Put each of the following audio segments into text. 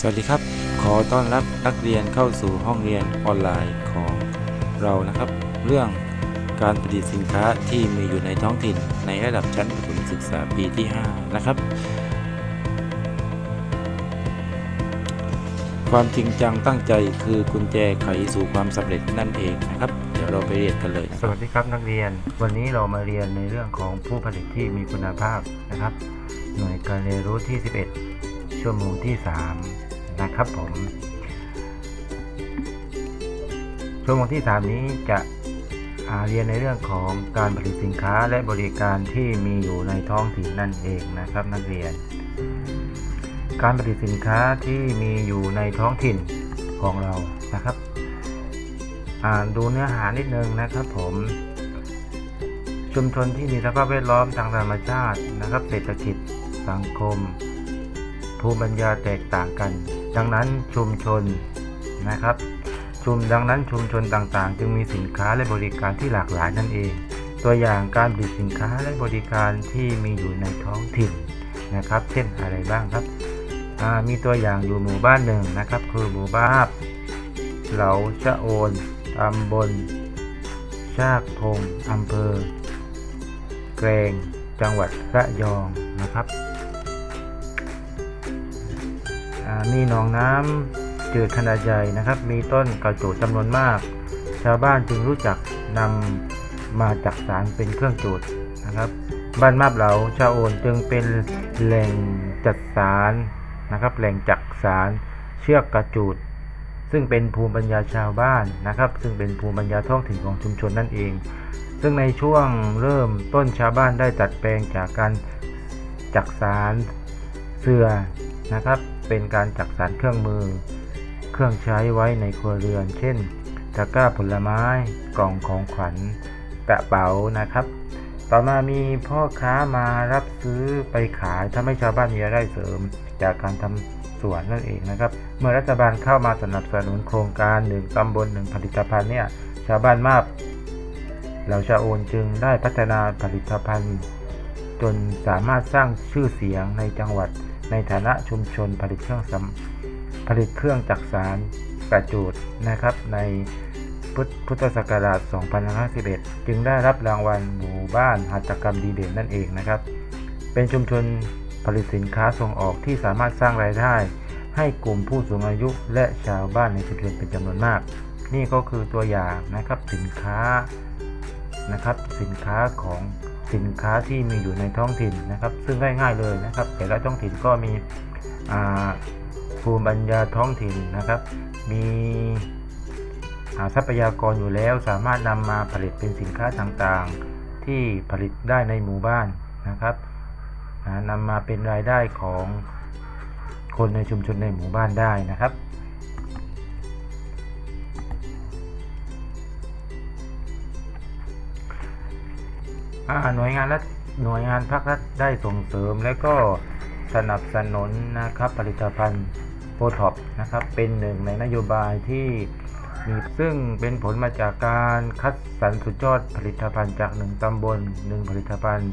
สวัสดีครับ ขอต้อนรับนักเรียนเข้าสู่ห้องเรียนออนไลน์ของเรานะครับ เรื่องการผลิตสินค้าที่มีอยู่ในท้องถิ่นในระดับชั้นประถมศึกษาปีที่ 5 นะครับ ความจริงจังตั้งใจคือกุญแจไขสู่ความสำเร็จนั่นเองนะครับ เดี๋ยวเราไปเรียนกันเลย สวัสดีครับนักเรียน วันนี้เรามาเรียนในเรื่องของผู้ผลิตที่มีคุณภาพนะครับ หน่วยการเรียนรู้ที่ 11 ชั่วโมงที่ 3 นะครับผมชั่วโมงที่ 3 นี้จะเรียนในเรื่องของการผลิตสินค้าและบริการที่มีอยู่ในท้องถิ่นนั่นเองนะครับ นักเรียน การผลิตสินค้าที่มีอยู่ในท้องถิ่นของเรานะครับอ่านดูเนื้อหานิดนึงนะครับผมชุมชนที่มีสภาพแวดล้อมทางธรรมชาตินะครับ เศรษฐกิจสังคม ภูมิปัญญาแตกต่างกัน ดังนั้นชุมชนนะครับ ชุมดังนั้นชุมชนต่างๆ จึงมีสินค้าและบริการที่หลากหลายนั่นเอง ตัวอย่างการผลิตสินค้าและบริการที่มีอยู่ในท้องถิ่นนะครับ เช่นอะไรบ้างครับมีตัวอย่างอยู่หมู่บ้านหนึ่งนะครับ คือหมู่บ้านเหลาชะโอนตำบลชากพงอำเภอเกรงจังหวัดระยองนะครับ มีหนองน้ำจืดขนาดใหญ่นะครับ มีต้นกระจูดจำนวนมาก ชาวบ้านจึงรู้จักนำมาจักสารเป็นเครื่องจูดนะครับ บ้านมาบเหลาชาโอนจึงเป็นแหล่งจัดสารนะครับ แหล่งจักสารเชือกกระจูด ซึ่งเป็นภูมิปัญญาชาวบ้านนะครับ ซึ่งเป็นภูมิปัญญาท้องถิ่นของชุมชนนั่นเอง ซึ่งในช่วงเริ่มต้นชาวบ้านได้ตัดแปลงจากการจักสารเสื่อนะครับ เป็นการจักสารเครื่องมือ เครื่องใช้ไว้ในครัวเรือน เช่น ตะกร้าผลไม้ กล่องของขวัญ กระเป๋านะครับ ต่อมามีพ่อค้ามารับซื้อไปขายทำให้ชาวบ้านมีรายได้เสริม จากการทำสวนนั่นเองนะครับ เมื่อรัฐบาลเข้ามาสนับสนุนโครงการหนึ่งตำบลหนึ่งผลิตภัณฑ์เนี่ย ชาวบ้านมาบเหล่าชาโอนจึงได้พัฒนาผลิตภัณฑ์ จนสามารถสร้างชื่อเสียงในจังหวัด ในฐานะชุมชนผลิตเครื่องสำผลิตเครื่องจักสารกระจูดนะครับ ในพุทธพุทธศักราช 2551จึงได้รับรางวัลหมู่บ้านหัตถกรรมดีเด่นนั่นเองนะครับ เป็นชุมชนผลิตสินค้าส่งออกที่สามารถสร้างรายได้ ให้กลุ่มผู้สูงอายุและชาวบ้านในชุมชนเป็นจำนวนมาก นี่ก็คือตัวอย่างนะครับสินค้านะครับสินค้าของ สินค้าที่มีอยู่ในท้องถิ่นนะครับ ซึ่งง่ายๆเลยนะครับ แต่ละท้องถิ่นก็มีภูมิปัญญาท้องถิ่นนะครับ มีทรัพยากรอยู่แล้วสามารถนำมาผลิตเป็นสินค้าต่างๆ ที่ผลิตได้ในหมู่บ้านนะครับอ่านำมาเป็นรายได้ของคนในชุมชนในหมู่บ้านได้นะครับ หน่วยงานรัฐหน่วยงานภาครัฐได้ส่งเสริมและก็สนับสนุนนะครับผลิตภัณฑ์โ o ท็อปนะครับเป็นหนึ่งในนโยบายที่มีซึ่งเป็นผลมาจากการคัดสรรสุดยอดผลิตภัณฑ์จากหนึ่งตำบลหนึ่งผลิตภัณฑ์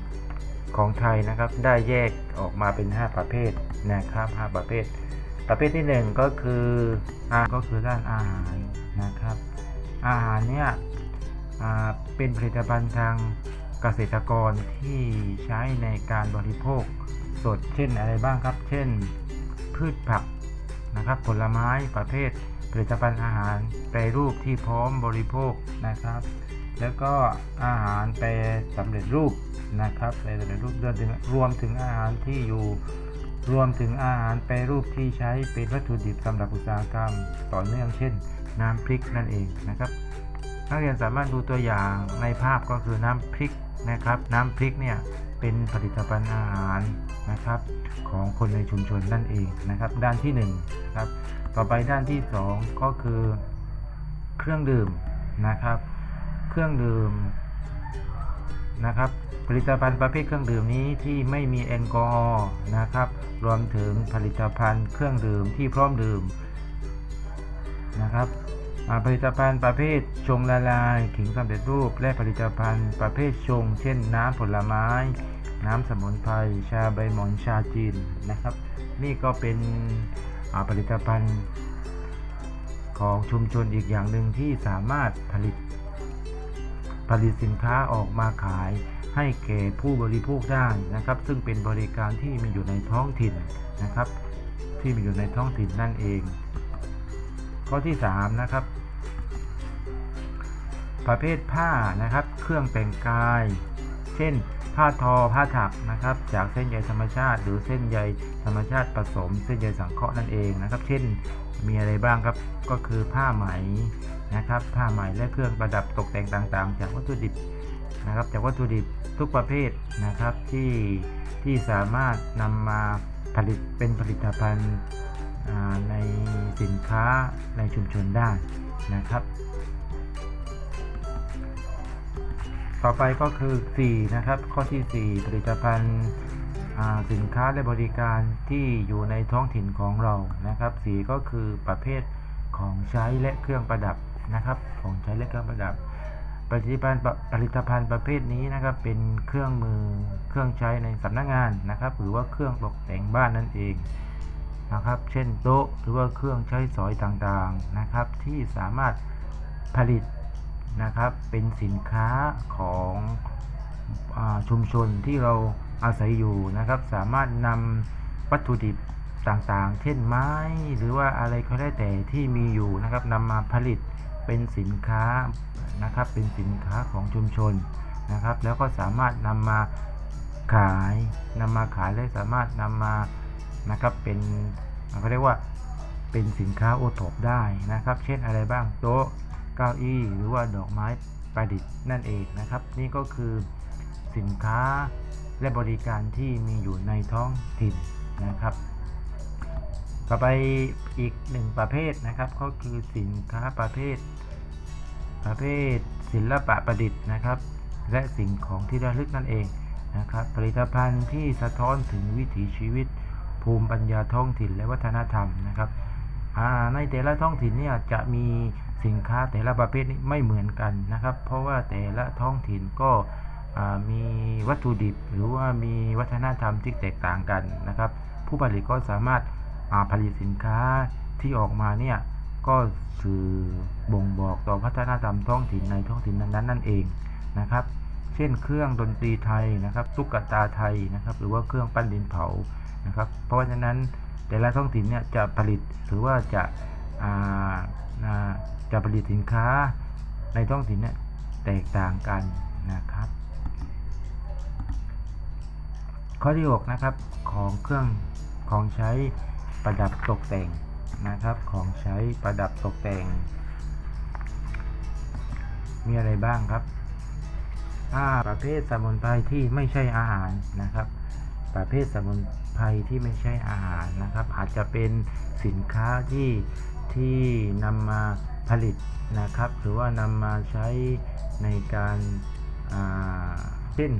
ของไทยนะครับ ได้แยกออกมาเป็น 5 ประเภทนะครับ 5 ประเภท ประเภทที่ 1 ก็คืออาก็คือด้านอาหารนะครับ อาหารเนี่ยเป็นผลิตภัณฑ์ทาง เกษตรกรที่ใช้ในการบริโภคสดเช่นอะไรบ้างครับ เช่น พืชผักนะครับ ผลไม้ประเภทผลิตภัณฑ์อาหารแปรรูปที่พร้อมบริโภคนะครับ แล้วก็อาหารแปรสำเร็จรูปนะครับแปรสำเร็จรูปรวมถึงรวมถึงอาหารที่อยู่รวมถึงอาหารแปรรูปที่ใช้เป็นวัตถุดิบสำหรับอุตสาหกรรม ต่อเนื่องเช่น น้ำพริกนั่นเองนะครับ นักเรียนสามารถดูตัวอย่างในภาพก็คือน้ำพริก นะครับ น้ำพริกเนี่ยเป็นผลิตภัณฑ์อาหารนะครับของคนในชุมชนนั่นเองนะครับ ด้านที่1นะครับต่อไปด้านที่ 2 ก็คือ เครื่องดื่มนะครับ เครื่องดื่มนะครับผลิตภัณฑ์ประเภทเครื่องดื่มนี้ที่ไม่มีแอลกอฮอล์นะครับรวมถึงผลิตภัณฑ์เครื่องดื่มที่พร้อมดื่มนะครับ ผลิตภัณฑ์ประเภทชงละลายขิงสำเร็จรูป และผลิตภัณฑ์ประเภทชง เช่น น้ำผลไม้ น้ำสมุนไพรชาใบหมอนชาจีนนะครับ นี่ก็เป็นผลิตภัณฑ์ของชุมชนอีกอย่างหนึ่งที่สามารถผลิต ผลิตสินค้าออกมาขายให้แก่ผู้บริโภคได้นะครับ ซึ่งเป็นบริการที่มีอยู่ในท้องถิ่นนะครับ ที่มีอยู่ในท้องถิ่นนั่นเอง ข้อที่ 3 นะครับ ประเภทผ้านะครับ เครื่องแต่งกาย เช่น ผ้าทอผ้าถักนะครับ จากเส้นใยธรรมชาติ หรือเส้นใยธรรมชาติผสม เส้นใยสังเคราะห์นั่นเองนะครับ เช่นมีอะไรบ้างครับก็คือผ้าไหมนะครับ ผ้าไหมและเครื่องประดับตกแต่งต่างๆ จากวัตถุดิบนะครับ จากวัตถุดิบทุกประเภทนะครับที่ที่สามารถนำมาผลิตเป็นผลิตภัณฑ์ ในสินค้าในชุมชนได้นะครับ ต่อไปก็คือ 4 นะครับ ข้อที่ 4 ผลิตภัณฑ์สินค้าและบริการที่อยู่ในท้องถิ่นของเรานะครับ4ก็คือประเภทของใช้และเครื่องประดับนะครับ ของใช้และเครื่องประดับผลิตภัณฑ์ผลิตภัณฑ์ประเภทนี้นะครับเป็นเครื่องมือเครื่องใช้ในสำนักงานนะครับ หรือว่าเครื่องตกแต่งบ้านนั่นเอง นะครับ เช่นโต๊ะหรือว่าเครื่องใช้สอยต่างๆนะครับ ที่สามารถผลิตนะครับเป็นสินค้าของอชุมชนที่เราอาศัยอยู่นะครับ สามารถนำวัตถุดิบต่างๆ เช่นไม้หรือว่าอะไรก็ได้แต่ที่มีอยู่นะครับนำมาผลิตเป็นสินค้านะครับ เป็นสินค้าของชุมชนนะครับ แล้วก็สามารถนำมาขายนำมาขายและสามารถนำมา นะครับเป็นเขาเรียกว่าเป็นสินค้าโอท็อปได้นะครับ เช่นอะไรบ้างโต๊ะเก้าอี้หรือว่าดอกไม้ประดิษฐ์นั่นเองนะครับ นี่ก็คือสินค้าและบริการที่มีอยู่ในท้องถิ่นนะครับ ต่อไปอีกหนึ่งประเภทนะครับ ก็คือสินค้าประเภท ประเภทศิลปะประดิษฐ์นะครับ และสิ่งของที่ระลึกนั่นเองนะครับ ผลิตภัณฑ์ที่สะท้อนถึงวิถีชีวิต ภูมิปัญญาท้องถิ่นและวัฒนธรรมนะครับในแต่ละท้องถิ่นเนี่ยจะมีสินค้าแต่ละประเภทนี้ไม่เหมือนกันนะครับ เพราะว่าแต่ละท้องถิ่นก็มีวัตถุดิบหรือว่ามีวัฒนธรรมที่แตกต่างกันนะครับ ผู้ผลิตก็สามารถาผลิตสินค้าที่ออกมาเนี่ยก็สื่อบ่งบอกต่อวัฒนธรรมท้องถิ่นในท้องถิ่นนั้นๆนั่นเองนะครับ เช่นเครื่องดนตรีไทยนะครับตุ๊กตาไทยนะครับ หรือว่าเครื่องปั้นดินเผา นะครับ เพราะฉะนั้นแต่ละท้องถิ่นเนี่ยจะผลิตหรือว่าจะาจะผลิตสินค้าในท้องถิ่นเนี่ยแตกต่างกันนะครับ ข้อที่ 6 นะครับของเครื่องของใช้ประดับตกแต่งนะครับของใช้ประดับตกแต่ง มีอะไรบ้างครับอ่าประเภทสมุนไพรที่ไม่ใช่อาหารนะครับ ประเภทสมุน ไพรที่ไม่ใช่อาหารนะครับ อาจจะเป็นสินค้าที่ที่นำมาผลิตนะครับ หรือว่านำมาใช้ในการอ่าเช่น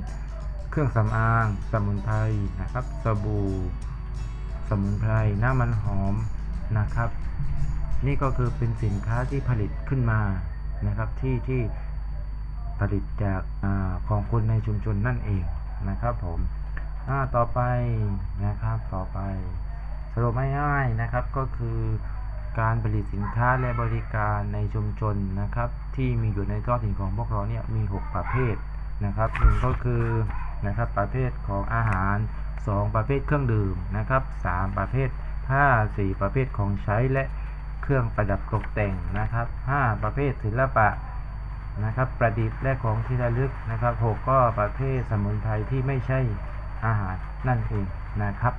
เครื่องสำอาง สมุนไพรนะครับ สบู่ สมุนไพรน้ำมันหอมนะครับ นี่ก็คือเป็นสินค้าที่ผลิตขึ้นมานะครับที่ที่ผลิตจากอของคนในชุมชนนั่นเองนะครับผม อ่าต่อไปนะครับต่อไป สรุปง่ายๆนะครับก็คือการผลิตสินค้าและบริการในชุมชนนะครับ ที่มีอยู่ในท้องถิ่นของพวกเราเนี่ยมี 6 ประเภทนะครับหนึ่งก็คือนะครับประเภทของอาหาร 2 ประเภทเครื่องดื่มนะครับ 3 ประเภทผ้า4ประเภทของใช้และเครื่องประดับตกแต่งนะครับ 5 ประเภทศิลปะนะครับ ประดิษฐ์และของที่ระลึกนะครับหกก็ประเภทสมุนไพรที่ไม่ใช่ อาหารนั่นเองนะครับ